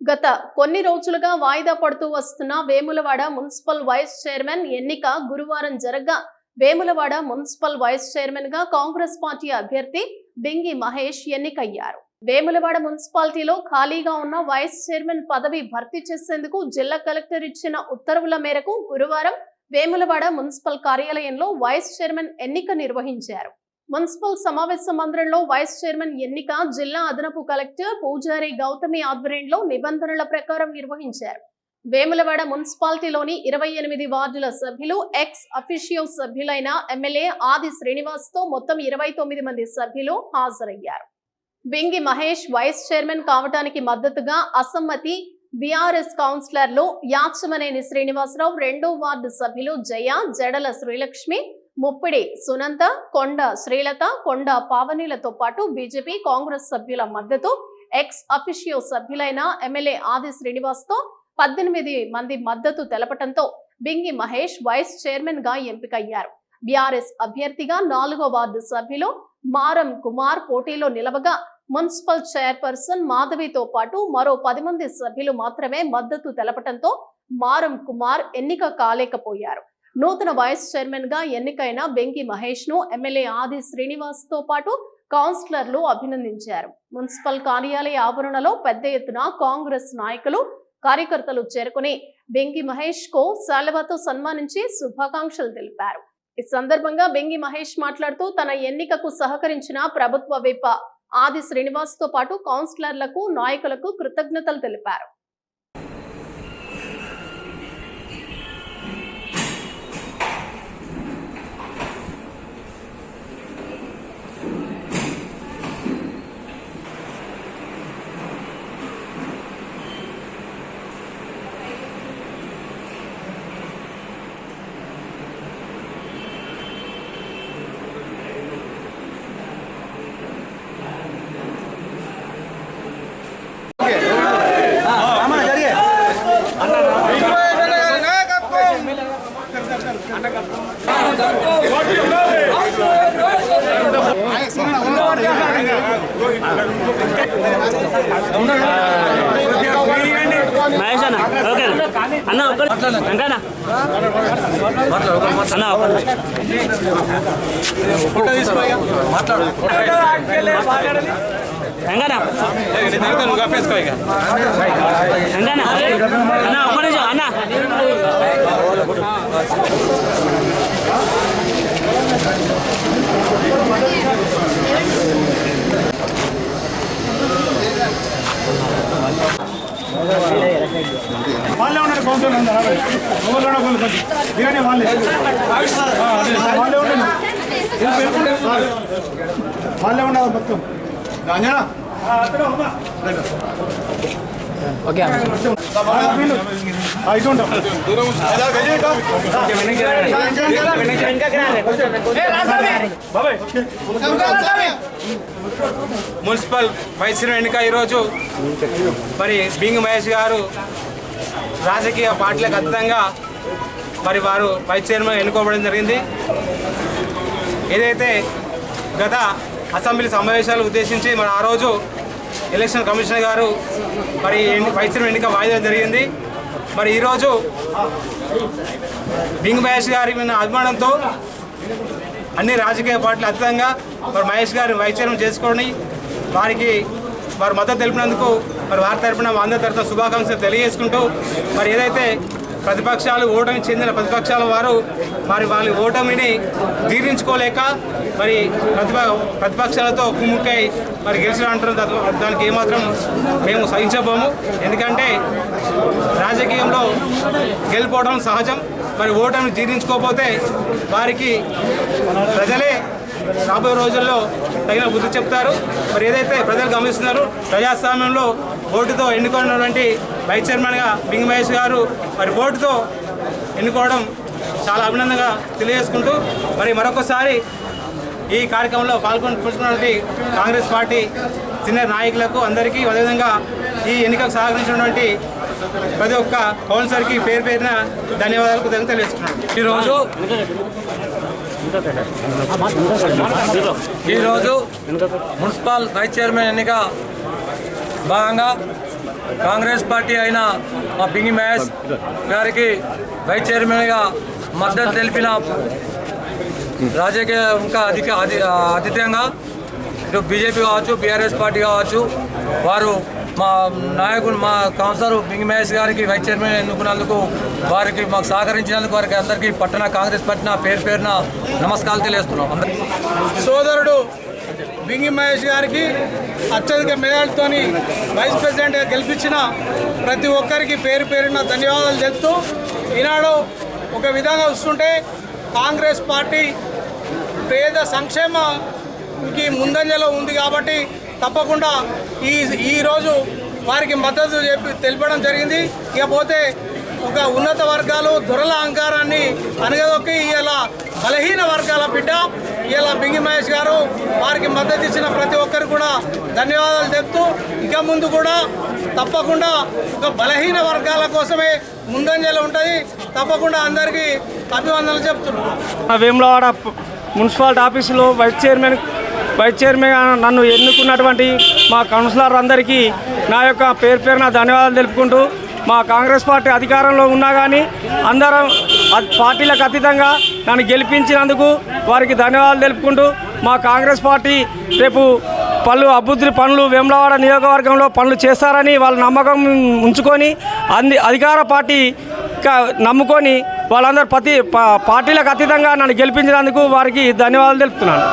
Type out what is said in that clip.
గత కొన్ని రోజులుగా వాయిదా పడుతూ వస్తున్న వేములవాడ మున్సిపల్ వైస్ చైర్మన్ ఎన్నిక గురువారం జరగ్గా వేములవాడ మున్సిపల్ వైస్ చైర్మన్గా కాంగ్రెస్ పార్టీ అభ్యర్థి బింగి మహేష్ ఎన్నికయ్యారు. వేములవాడ మున్సిపాలిటీలో ఖాళీగా ఉన్న వైస్ చైర్మన్ పదవి భర్తీ చేసేందుకు జిల్లా కలెక్టర్ ఇచ్చిన ఉత్తర్వుల మేరకు గురువారం వేములవాడ మున్సిపల్ కార్యాలయంలో వైస్ చైర్మన్ ఎన్నిక నిర్వహించారు. మున్సిపల్ సమావేశ మందిరంలో వైస్ చైర్మన్ ఎన్నిక జిల్లా అదనపు కలెక్టర్ పూజారి గౌతమి ఆధ్వర్యంలో నిబంధనల ప్రకారం నిర్వహించారు. వేములవాడ మున్సిపాలిటీలోని ఇరవై ఎనిమిది వార్డుల సభ్యులు ఎక్స్ అఫీషియో సభ్యులైన ఎమ్మెల్యే ఆది శ్రీనివాస్తో మొత్తం ఇరవై తొమ్మిది మంది సభ్యులు హాజరయ్యారు. వెంగి మహేష్ వైస్ చైర్మన్ కావటానికి మద్దతుగా అసమ్మతి బీఆర్ఎస్ కౌన్సిలర్లు యాచమనేని శ్రీనివాసరావు రెండో వార్డు సభ్యులు జయ జడల శ్రీలక్ష్మి ముప్పిడి సునంద కొండ శ్రీలత కొండ పావనీలతో పాటు బీజేపీ కాంగ్రెస్ సభ్యుల మద్దతు ఎక్స్ అఫిషియో సభ్యులైన ఎమ్మెల్యే ఆది శ్రీనివాస్తో పద్దెనిమిది మంది మద్దతు తెలపటంతో బింగి మహేష్ వైస్ చైర్మన్గా ఎంపికయ్యారు. బీఆర్ఎస్ అభ్యర్థిగా నాలుగో వార్డు సభ్యులు మారం కుమార్ పోటీలో నిలవగా మున్సిపల్ చైర్పర్సన్ మాధవితో పాటు మరో పది మంది సభ్యులు మాత్రమే మద్దతు తెలపటంతో మారం కుమార్ ఎన్నిక కాలేకపోయారు. నూతన వైస్ చైర్మన్గా ఎన్నికైన బెంకి మహేష్ను ఎమ్మెల్యే ఆది శ్రీనివాస్తో పాటు కౌన్సిలర్లు అభినందించారు. మున్సిపల్ కార్యాలయ ఆవరణలో పెద్ద ఎత్తున కాంగ్రెస్ నాయకులు కార్యకర్తలు చేరుకుని బెంగి మహేష్కు శాలవాతో సన్మానించి శుభాకాంక్షలు తెలిపారు. ఈ సందర్భంగా బెంగి మహేష్ మాట్లాడుతూ తన ఎన్నికకు సహకరించిన ప్రభుత్వ విప ఆది శ్రీనివాస్తో పాటు కౌన్సిలర్లకు నాయకులకు కృతజ్ఞతలు తెలిపారు. మహేష్ అన్న ఓకే అన్న. ఒక్క వెంకన్న. అన్న ఒక్క వెంకన్న వెంకన్న అన్న ఒక్క నిమిషం అన్న వాళ్ళే ఉన్నారు కౌన్సిలర్ ఉన్నారు ఎవరు కూడా ఒకళ్ళు కొంచెం దిగండి వాళ్ళే ఆ, అదే, వాళ్ళే ఉండండి వాళ్ళే ఉన్నారు మొత్తం Anjana okay municipal vice chairman ఎన్నిక ఈరోజు. మరి బింగ్ మహేష్ గారు రాజకీయ పార్టీలకు అతీతంగా మరి వారు వైస్ చైర్మన్ ఎన్నుకోవడం జరిగింది. ఏదైతే గత అసెంబ్లీ సమావేశాలు ఉద్దేశించి మరి ఆ రోజు ఎలక్షన్ కమిషనర్ గారు మరి ఎన్ని- ఎన్నిక వాయిదా జరిగింది. మరి ఈరోజు బింగ్ మహేష్ గారి మీద అభిమానంతో అన్ని రాజకీయ పార్టీలు అతీతంగా మరి మహేష్ గారు వైస్ చైర్మన్ చేసుకొని వారికి వారు మద్దతు తెలిపినందుకు మరి వారి తరపున అందరి తరఫున శుభాకాంక్షలు తెలియజేసుకుంటూ మరి ఏదైతే ప్రతిపక్షాలు ఓటమి చెందిన ప్రతిపక్షాల వారు మరి వాళ్ళ ఓటమిని జీర్ణించుకోలేక మరి ప్రతిప ప్రతిపక్షాలతో కుమ్ముక్కై మరి గెలిచిన అంటారు దానికి ఏమాత్రం మేము సహించబోము. ఎందుకంటే రాజకీయంలో గెలిపోవడం సహజం. మరి ఓటమి జీర్ణించుకోకపోతే వారికి ప్రజలే రాబోయే రోజుల్లో తగిన బుద్ధి చెప్తారు. మరి ఏదైతే ప్రజలు గమనిస్తున్నారు ప్రజాస్వామ్యంలో ఓటుతో ఎన్నుకున్నటువంటి వైస్ చైర్మన్గా బింగ్ మహేష్ గారు మరి ఓటుతో ఎన్నుకోవడం చాలా అభినందనగా తెలియజేసుకుంటూ మరి మరొకసారి ఈ కార్యక్రమంలో పాల్గొని కాంగ్రెస్ పార్టీ సీనియర్ నాయకులకు అందరికీ అదేవిధంగా ఈ ఎన్నికకు సహకరించినటువంటి ప్రతి ఒక్క కౌన్సిలర్కి పేరు పేరున ధన్యవాదాలు కృతజ్ఞతలు తెలియజేస్తున్నాను ఈరోజు ఈరోజు మున్సిపల్ వైస్ చైర్మన్ ఎన్నిక భాగంగా కాంగ్రెస్ పార్టీ అయిన మా పింగి మహేష్ గారికి వైస్ చైర్మన్గా మద్దతు తెలిపిన రాజకీయ ఇంకా అధిక అధి అతిథ్యంగా ఇటు బీజేపీ కావచ్చు బీఆర్ఎస్ పార్టీ కావచ్చు వారు మా నాయకుడు మా కౌన్సిలర్ బింగి మహేష్ గారికి వైస్ చైర్మన్ ఎన్నుకున్నందుకు వారికి మాకు సహకరించినందుకు వారికి అందరికీ పట్టణ కాంగ్రెస్ పట్టిన పేరు పేరున నమస్కారాలు తెలియజేస్తున్నాం. సోదరుడు బింగి మహేష్ గారికి అత్యధిక మెజార్టీతోని వైస్ ప్రెసిడెంట్గా గెలిపించిన ప్రతి ఒక్కరికి పేరు పేరున ధన్యవాదాలు తెలుపుతూ ఈనాడు ఒక విధంగా వస్తుంటే కాంగ్రెస్ పార్టీ పేద సంక్షేమకి ముందంజలో ఉంది కాబట్టి తప్పకుండా ఈ ఈరోజు వారికి మద్దతు చెప్పి తెలపడం జరిగింది. ఇకపోతే ఒక ఉన్నత వర్గాలు దొరల అహంకారాన్ని అనగదొక్కి ఇలా బలహీన వర్గాల బిడ్డ. ఇలా బింగి మహేష్ గారు వారికి మద్దతు ఇచ్చిన ప్రతి ఒక్కరు కూడా ధన్యవాదాలు చెప్తూ ఇక ముందు కూడా తప్పకుండా ఒక బలహీన వర్గాల కోసమే ముందంజలో ఉంటుంది. తప్పకుండా అందరికీ అభివందనలు చెప్తున్నాను ఆ వేములవాడ మున్సిపాలిటీ ఆఫీసులో వైస్ చైర్మన్ వైస్ చైర్మన్ నన్ను ఎన్నుకున్నటువంటి మా కౌన్సిలర్ అందరికీ నా యొక్క పేరు పేరున ధన్యవాదాలు తెలుపుకుంటూ మా కాంగ్రెస్ పార్టీ అధికారంలో ఉన్నా కానీ అందరం పార్టీలకు అతీతంగా నన్ను గెలిపించినందుకు వారికి ధన్యవాదాలు తెలుపుకుంటూ మా కాంగ్రెస్ పార్టీ రేపు పనులు అభివృద్ధి పనులు వేములవాడ నియోజకవర్గంలో పనులు చేస్తారని వాళ్ళ నమ్మకం ఉంచుకొని అంది అధికార పార్టీ నమ్ముకొని వాళ్ళందరూ ప్రతి పార్టీలకు అతీతంగా నన్ను గెలిపించినందుకు వారికి ధన్యవాదాలు తెలుపుతున్నాను.